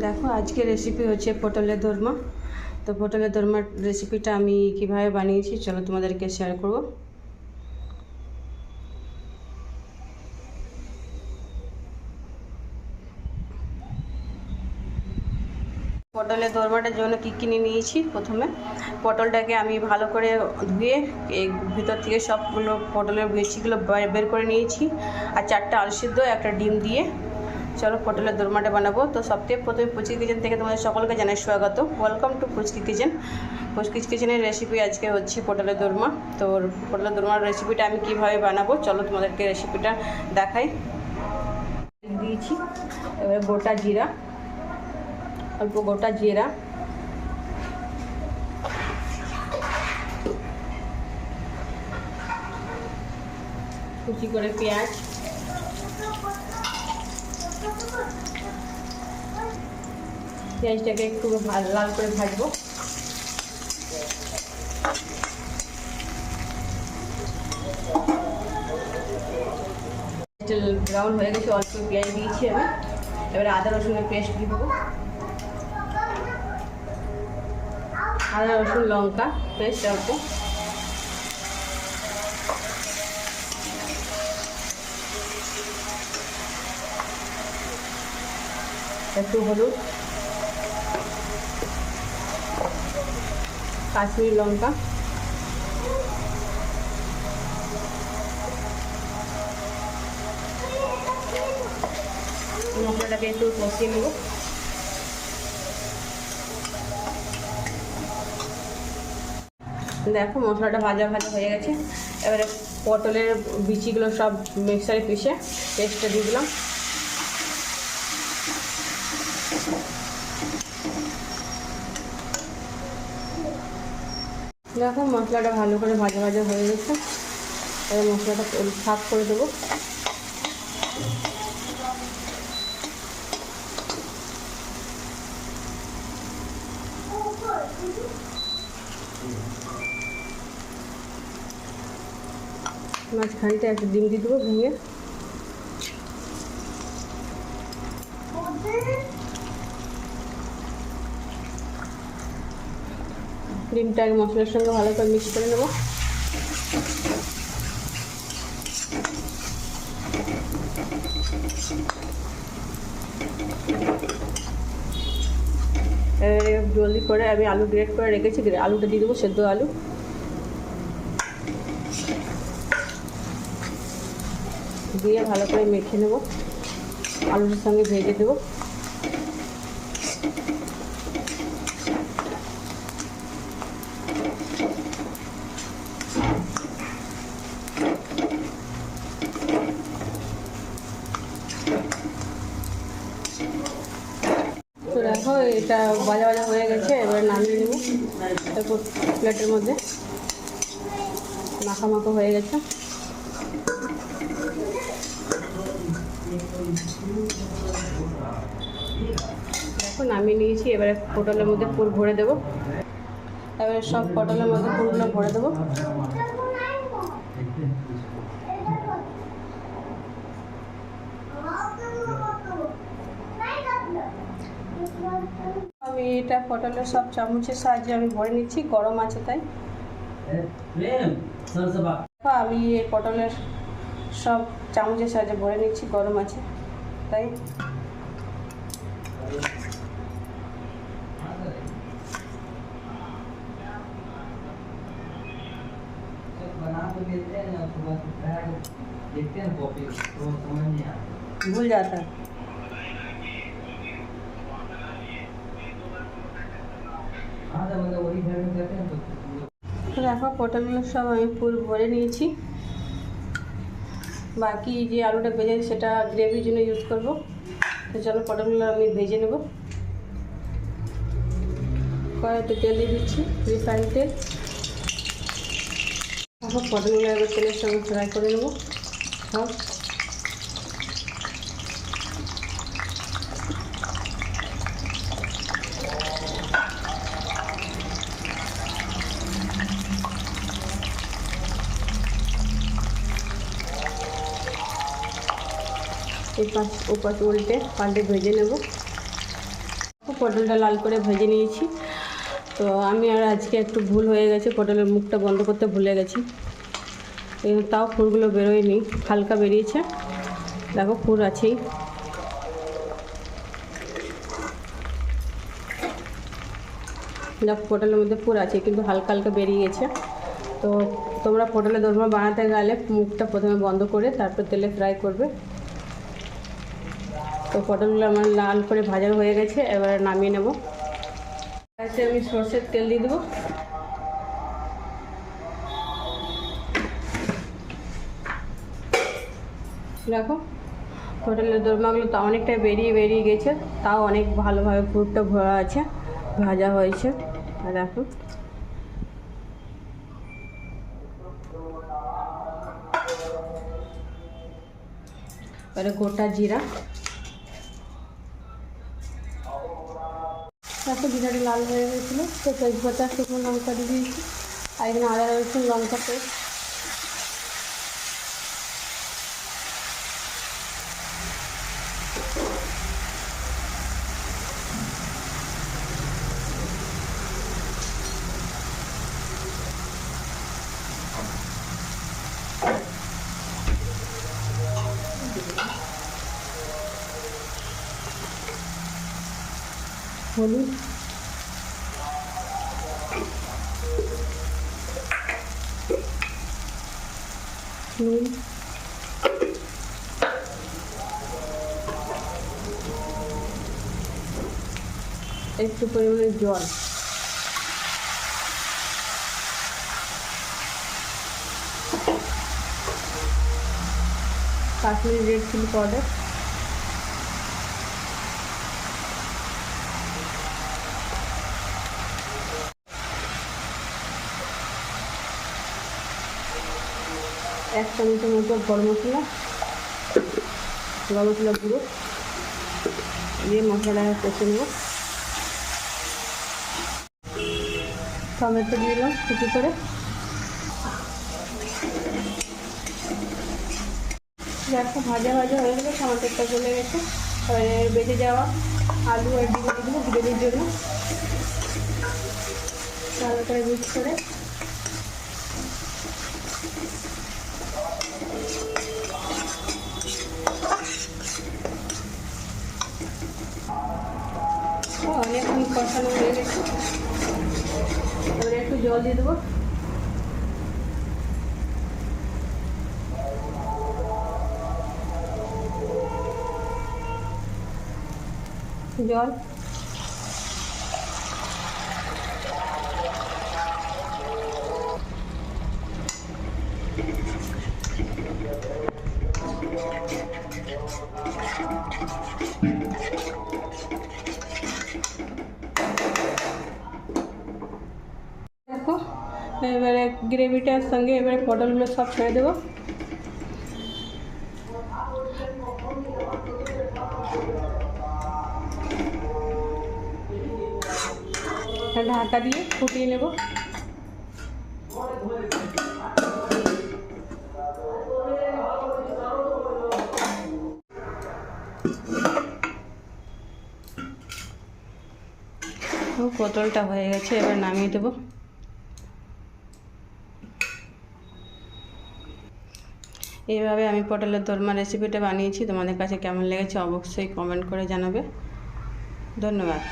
দেখো আজকে রেসিপি হচ্ছে পটলের দোরমা। তো পটলের দোরমার রেসিপিটা আমি কীভাবে বানিয়েছি, চলো তোমাদেরকে শেয়ার করব। পটলের দোরমাটার জন্য কী কিনে নিয়েছি? প্রথমে পটলটাকে আমি ভালো করে ধুয়ে ভিতর থেকে সবগুলো পটলের বেছিগুলো বে- বের করে নিয়েছি। আর চারটে আলু সিদ্ধ, একটা ডিম দিয়ে চলো পটলের দোরমাটা বানাবো। তো সবথেকে প্রথমে পুচকি কিচেন থেকে তোমাদের সকলকে জানাই স্বাগত। ওয়েলকাম টু ফুচকি কিচেন পুচকি কিচেনের রেসিপি আজকে হচ্ছে পটলের দোরমা। তো পটলের দোরমার রেসিপিটা আমি কীভাবে বানাবো, চলো তোমাদেরকে রেসিপিটা দেখাই। দিয়েছি, এবারে গোটা জিরা, অল্প গোটা জিরা। কুচি করে পেঁয়াজ। পেঁয়াজটাকে একটু লাল করে ভাজবো। ব্রাউন হয়ে গেছে, অল্প পেঁয়াজ দিয়েছি আমি। এবারে আদা রসুনের পেস্ট দেবো। আদা রসুন লঙ্কা, পেস্ট অল্প। একটু হলুদ, কাশ্মীর লঙ্কা, মশলাটাকে একটু কষিয়ে নেব। দেখো মশলাটা ভাজা ভাজা হয়ে গেছে। এবারে পটলের বিচিগুলো সব মিক্সারে পিষে পেস্টটা দিয়ে দিলাম। দেখো, মশলাটা ভালো করে ভাজা ভাজা হয়ে গেছে। এবার মশলাটা সাফ করে দেবো। মাঝখানটা একটা ডিম দিয়ে দেবো, ভেঙে। ডিমটা আগে মশলার সঙ্গে ভালো করে মিক্স করে নেব। জলদি করে আমি আলু গ্রেট করে রেখেছি আলুটা দিয়ে দেবো, সেদ্ধ আলু। দিয়ে ভালো করে মেখে নেব। আলুটার সঙ্গে ভেজে দেবো তো দেখো এটা ভাজা ভাজা হয়ে গেছে, এবার নামিয়ে নেব। তারপর প্লেটের মধ্যে। মাখা মাখা হয়ে গেছে। দেখো, নামিয়ে নিয়েছি। এবারে পটলের মধ্যে পুর ভরে দেবো। এবারে সব পটলের মধ্যে পুরগুলো ভরে দেবো। আমি এটা পটলের সব চামচের সাহায্যে আমি ভরে নিচ্ছি গরম আছে তাই প্রেম সরসবা দেখো, আমি এই পটলের সব চামচের সাহায্যে ভরে নিচ্ছি গরম আছে তাই बना तो लेते দেখো, পটলগুলো সব আমি ফুল ভরে নিয়েছি। বাকি যে আলুটা ভেজে সেটা গ্রেভির জন্য ইউজ করব। তো চলো, পটলগুলো আমি ভেজে নেব। কড়াইতে তেল দিয়ে দিচ্ছি রিফাইন তেল। তারপর পটলগুলো এবার তেলের সঙ্গে ফ্রাই করে নেব। সব। পাশ ও পাশ উল্টে পাল্টে ভেজে নেব। পটলটা লাল করে ভেজে নিয়েছি। তো আমি আর আজকে একটু ভুল হয়ে গেছে, পটলের মুখটা বন্ধ করতে ভুলে গেছি। তাও ফুলগুলো বেরোয়নি, হালকা বেরিয়েছে। দেখো ফুল আছেই। দেখো, পটলের মধ্যে ফুল আছে, কিন্তু হালকা হালকা বেরিয়ে গেছে তো তোমরা পটলের দোরমা বানাতে গেলে মুখটা প্রথমে বন্ধ করে তারপর তেলে ফ্রাই করবে। তো পটলগুলো আমার লাল করে ভাজা হয়ে গেছে, এবারে নামিয়ে নেব। আছে আমি সর্ষের তেল দিয়ে দেবো। দেখো হোটেলের দোরমাগুলো তো অনেকটাই বেরিয়ে বেরিয়ে গেছে, তাও অনেক ভালোভাবে পুরটা ভরা আছে, ভাজা হয়েছে। আর দেখো। এবারে গোটা জিরা। দেখো জিরাটি লাল হয়ে গেছিল, তো তেজপাতা শুকনো লঙ্কা দিয়ে দিয়েছি, আর এখানে আদা রসুন লঙ্কা পেস্ট। হলুদ। নুন। একটু পরিমাণে জল। কাশ্মীরি রেড চিলি পাউডার এক চামচের মতো গরম মশলা গরম মশলা গুঁড়ো দিয়ে মশলাটা কষে নেব। টমেটো দিয়ে দিলাম কুচি করে। দেখো ভাজা ভাজা হয়ে গেলে টমেটোটা চলে গেছে। বেঁচে যাওয়া আলু আর ডিম দিয়ে গ্রেভির জন্য। ভালো করে মিক্স করে কষানো হয়ে গেছে একটু জল দিয়ে দেবো। জল গ্রেভিটার সঙ্গে এবারে পটলগুলো সব ছেড়ে দেবো ঢাকা দিয়ে ফুটিয়ে নেব পটলটা হয়ে গেছে এবার নামিয়ে দেবো এইভাবে আমি পটলের দোরমা রেসিপিটা বানিয়েছি। তোমাদের কাছে কেমন লেগেছে অবশ্যই কমেন্ট করে জানাবে। ধন্যবাদ।